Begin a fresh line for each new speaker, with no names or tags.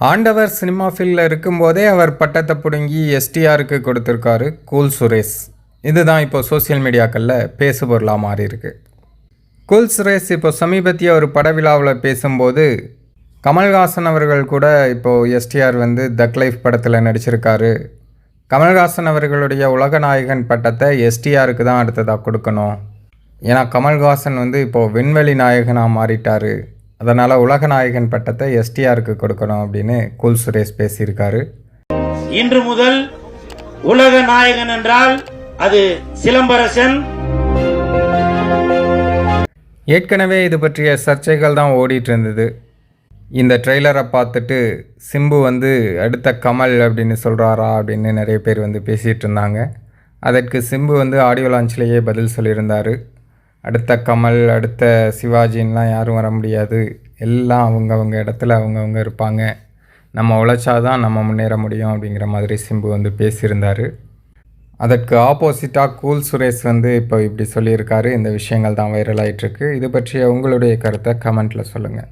ஆண்டவர் சினிமா ஃபீல்டில் இருக்கும்போதே அவர் பட்டத்தை பிடுங்கி எஸ்டிஆருக்கு கொடுத்துருக்காரு கூல் சுரேஷ் இதுதான் இப்போ சோஷியல் மீடியாக்களில் பேசுபொருளாக மாறி இருக்கு கூல் சுரேஷ் இப்போ சமீபத்திய ஒரு பட விழாவில் பேசும்போது கமல்ஹாசன் அவர்கள் கூட இப்போது எஸ்டிஆர் வந்து தக் லைஃப் படத்தில் நடிச்சிருக்காரு. கமல்ஹாசன் அவர்களுடைய உலக நாயகன் பட்டத்தை எஸ்டிஆருக்கு தான் அடுத்ததாக கொடுக்கணும். ஏன்னா கமல்ஹாசன் வந்து இப்போது விண்வெளி நாயகனாக மாறிட்டார். அதனால் உலக நாயகன் பட்டத்தை எஸ்டிஆருக்கு கொடுக்கணும் அப்படின்னு கூல் சுரேஷ் பேசியிருக்காரு.
இன்று முதல் உலக நாயகன் என்றால் அது சிலம்பரசன்.
ஏற்கனவே இது பற்றிய சர்ச்சைகள் தான் ஓடிட்டு இருந்தது. இந்த ட்ரெய்லரை பார்த்துட்டு சிம்பு வந்து அடுத்த கமல் அப்படின்னு சொல்கிறாரா அப்படின்னு நிறைய பேர் வந்து பேசிகிட்டு இருந்தாங்க. அதற்கு சிம்பு வந்து ஆடியோ லான்ச்லேயே பதில் சொல்லியிருந்தார். அடுத்த கமல் அடுத்த சிவாஜின்லாம் யாரும் வர முடியாது. எல்லாம் அவங்கவுங்க இடத்துல அவங்கவுங்க இருப்பாங்க. நம்ம உழைச்சாதான் நம்ம முன்னேற முடியும் அப்படிங்கிற மாதிரி சிம்பு வந்து பேசியிருந்தார். அதற்கு ஆப்போசிட்டாக கூல் சுரேஷ் வந்து இப்போ இப்படி சொல்லியிருக்காரு. இந்த விஷயங்கள் தான் வைரல் ஆயிட்டிருக்கு. இது பற்றிய உங்களுடைய கருத்தை கமெண்ட்டில் சொல்லுங்கள்